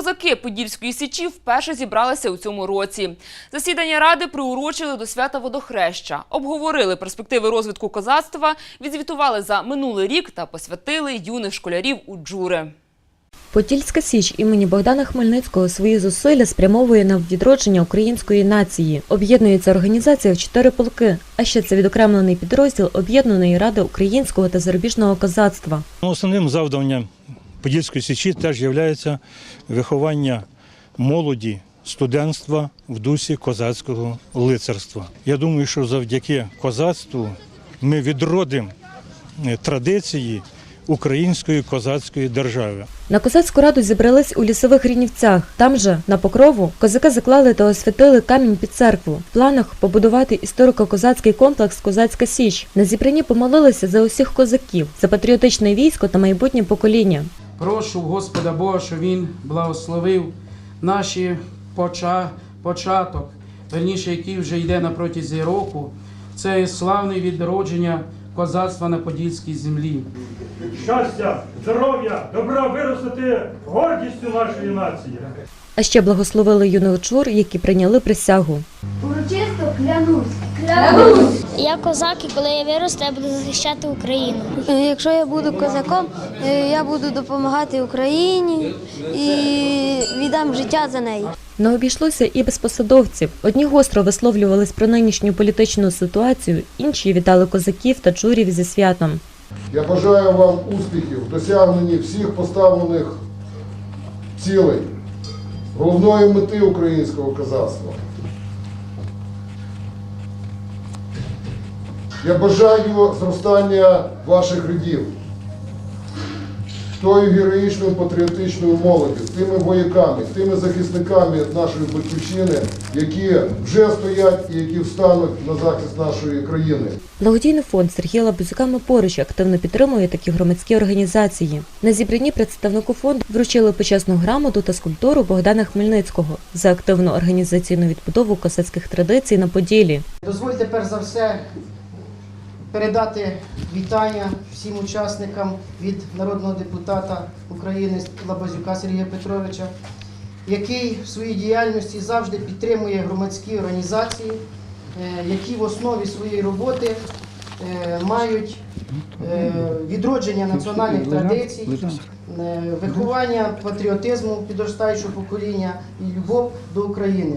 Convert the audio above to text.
Козаки Подільської січі вперше зібралися у цьому році. Засідання ради приурочили до свята водохреща, обговорили перспективи розвитку козацтва, відзвітували за минулий рік та посвятили юних школярів у джури. Подільська Січ імені Богдана Хмельницького свої зусилля спрямовує на відродження української нації. Об'єднується організація в чотири полки, а ще це відокремлений підрозділ Об'єднаної ради українського та зарубіжного козацтва. Ну, Основним завданням Подільської січі теж є виховання молоді, студентства в дусі козацького лицарства. Я думаю, що завдяки козацтву ми відродимо е, традиції української козацької держави. На козацьку раду зібрались у лісових рівнівцях. Там же, на покрову, козаки заклали та освятили камінь під церкву. В планах побудувати історико-козацький комплекс Козацька Січ. На зібранні помолилися за усіх козаків, за патріотичне військо та майбутнє покоління. Прошу Господа Бога, щоб Він благословив наші поча... початок, верніше, який вже йде на протязі року. Це славне відродження козацтва на Подільській землі. Щастя, здоров'я, добра виростити гордістю нашої нації. А ще благословили юних джур, які прийняли присягу. Урочисто клянусь. Я козак, і коли я виросту, я буду захищати Україну. Е, Якщо я буду козаком, е, я буду допомагати Україні і віддам життя за неї. Не обійшлося і без посадовців. Одні гостро висловлювались про нинішню політичну ситуацію, інші вітали козаків та джурів зі святом. Я бажаю вам успіхів в досягненні всіх поставлених цілей, головної мети українського козацтва. Я бажаю зростання ваших рядів, тою героїчною патріотичною молоді, тими вояками, тими захисниками нашої батьківщини, які вже стоять і які встануть на захист нашої країни. Благодійний фонд Сергія Лабузюка поруч активно підтримує такі громадські організації. На зібранні представнику фонду вручили почесну грамоту та скульптуру Богдана Хмельницького за активну організаційну відбудову косацьких традицій на Поділі. Дозвольте перш за все передати вітання всім учасникам від народного депутата України Лабазюка Сергія Петровича, який в своїй діяльності завжди підтримує громадські організації, е, які в основі своєї роботи е, мають е, відродження національних традицій, виховання патріотизму підростаючого покоління і любов до України.